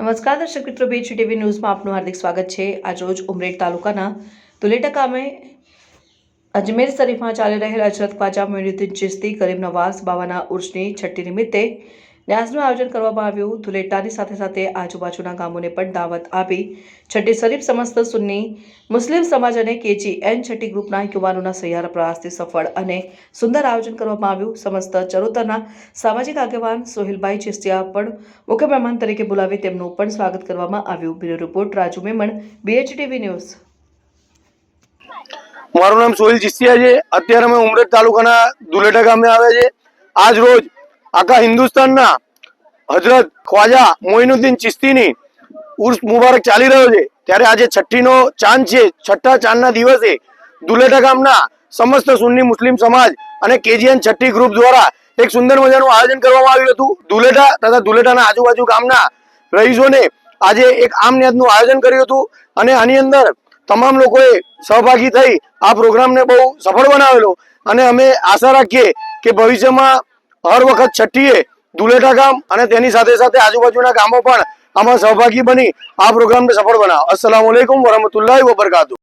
નમસ્કાર, દર્શક મિત્રો બીચ ટીવી ન્યૂઝમાં આપનું હાર્દિક સ્વાગત છે. આજરોજ ઉમરેઠ તાલુકાના તુલેટા ગામે અજમેર શરીફમાં ચાલી રહેલા હજરત ખ્વાજા મોઇનુદ્દીન ચિશ્તી ગરીબ નવાઝ બાવાના ઉર્સની છઠ્ઠી નિમિત્તે ન્યાસનું આયોજન કરવામાં આવ્યું. ધુલેટાની સાથે સાથે આજુબાજુના ગામોને પણ દાવત આપી છઠ્ઠી શરીફ સમસ્ત સુન્ની મુસ્લિમ સમાજ અને કેજી એન છઠ્ઠી ગ્રુપના યુવાનોના સહિયારા પ્રયાસથી સફળ અને સુંદર આયોજન કરવામાં આવ્યું. સમસ્ત ચરોતરના સામાજિક આગેવાન સોહિલભાઈ ચિસ્તિયા પણ મુખ્ય મહેમાન તરીકે બોલાવી તેમનું પણ સ્વાગત કરવામાં આવ્યું. Bureau report, Raju Memon BHTV news મારું નામ સોહિલ ચિસ્તિયા છે. અત્યારે અમે ઉમરેઠ તાલુકાના દુલેટા ગામે આવ્યા છે આજ રોજ આખા હિન્દુસ્તાનના હજરત ખ્વાજા મોઇનુદ્દીન ચિસ્તીની ઉર્સ મુબારક ચાલી રહ્યો છે. ત્યારે આજે છઠ્ઠીનો ચાંદ છે. છઠ્ઠા ચાંદના દિવસે દુલેટા ગામના સમસ્ત સુન્ની મુસ્લિમ સમાજ અને કેજીએન છઠ્ઠી ગ્રુપ દ્વારા એક સુંદર મજાનું આયોજન કરવામાં આવ્યું હતું. દુલેટા તથા દુલેટાના આજુબાજુ ગામના રહીશોને આજે એક આમ ન્યાજનું આયોજન કર્યું હતું અને આની અંદર તમામ લોકોએ સહભાગી થઈ આ પ્રોગ્રામને બહુ સફળ બનાવેલો. અને અમે આશા રાખીએ કે ભવિષ્યમાં હર વખત છઠ્ઠીએ દુલેટા ગામ અને તેની સાથે સાથે આજુબાજુના ગામો પણ આમાં સહભાગી બની આ પ્રોગ્રામને સફળ બનાવ. અસલામ વરહમતુલ્લાહ વબરકાતુ